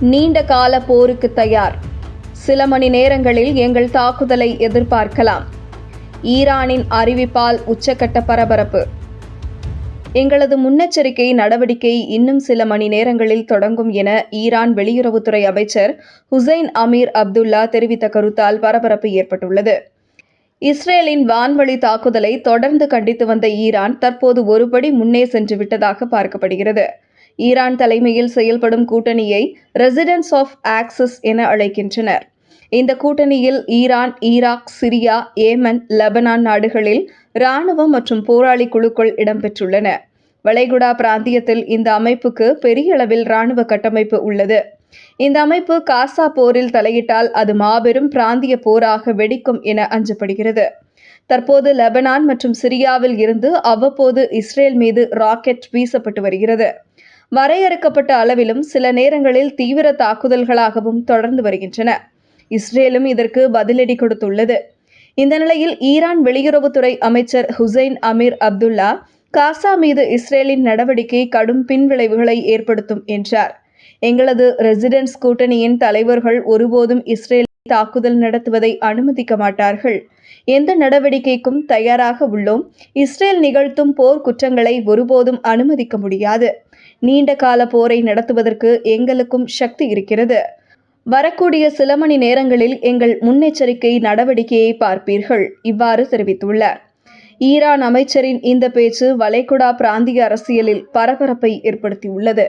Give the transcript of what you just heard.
நீண்ட கால போருக்கு தயார். சில மணி நேரங்களில் எங்கள் தாக்குதலை எதிர்பார்க்கலாம். ஈரானின் அறிவிப்பால் உச்சக்கட்ட பரபரப்பு. எங்களது முன்னெச்சரிக்கை நடவடிக்கை இன்னும் சில மணி நேரங்களில் தொடங்கும் என ஈரான் வெளியுறவுத்துறை அமைச்சர் ஹுசைன் அமீர் அப்துல்லா தெரிவித்த கருத்தால் பரபரப்பு ஏற்பட்டுள்ளது. இஸ்ரேலின் வான்வழி தாக்குதலை தொடர்ந்து கண்டித்து வந்த ஈரான் தற்போது ஒருபடி முன்னே சென்று விட்டதாக பார்க்கப்படுகிறது. ஈரான் தலைமையில் செயல்படும் கூட்டணியை ரெசிடென்ஸ் ஆஃப் ஆக்சஸ் என அழைக்கின்றனர். இந்த கூட்டணியில் Iran Iraq Syria Yemen Lebanon நாடுகளில் இராணுவம் மற்றும் போராளி குழுக்கள் இடம்பெற்றுள்ளன. வளைகுடா பிராந்தியத்தில் இந்த அமைப்புக்கு பெரிய அளவில் இராணுவ கட்டமைப்பு உள்ளது. இந்த அமைப்பு காசா போரில் தலையிட்டால் அது மாபெரும் பிராந்திய போராக வெடிக்கும் என அஞ்சப்படுகிறது. தற்போது லெபனான் மற்றும் சிரியாவில் இருந்து அவ்வப்போது இஸ்ரேல் மீது ராக்கெட் வீசப்பட்டு வருகிறது. வரையறுக்கப்பட்ட அளவிலும் சில நேரங்களில் தீவிர தாக்குதல்களாகவும் தொடர்ந்து வருகின்றன. இஸ்ரேலும் இதற்கு பதிலடி கொடுத்துள்ளது. இந்த நிலையில் ஈரான் வெளியுறவுத்துறை அமைச்சர் ஹுசைன் அமீர் அப்துல்லா காசா மீது இஸ்ரேலின் நடவடிக்கை கடும் பின்விளைவுகளை ஏற்படுத்தும் என்றார். எங்களது ரெசிடென்ஸ் கூட்டணியின் தலைவர்கள் ஒருபோதும் இஸ்ரேல் தாக்குதல் நடத்துவதை அனுமதிக்க மாட்டார்கள். எந்த நடவடிக்கைக்கும் தயாராக உள்ளோம். இஸ்ரேல் நிகழ்த்தும் போர் குற்றங்களை ஒருபோதும் அனுமதிக்க முடியாது. நீண்ட கால போரை நடத்துவதற்கு எங்களுக்கும் சக்தி இருக்கிறது. வரக்கூடிய சில மணி நேரங்களில் எங்கள் முன்னெச்சரிக்கை நடவடிக்கையை பார்ப்பீர்கள் இவ்வாறு தெரிவித்துள்ளார். ஈரான் அமைச்சரின் இந்த பேச்சு வளைகுடா பிராந்திய அரசியலில் பரபரப்பை ஏற்படுத்தியுள்ளது.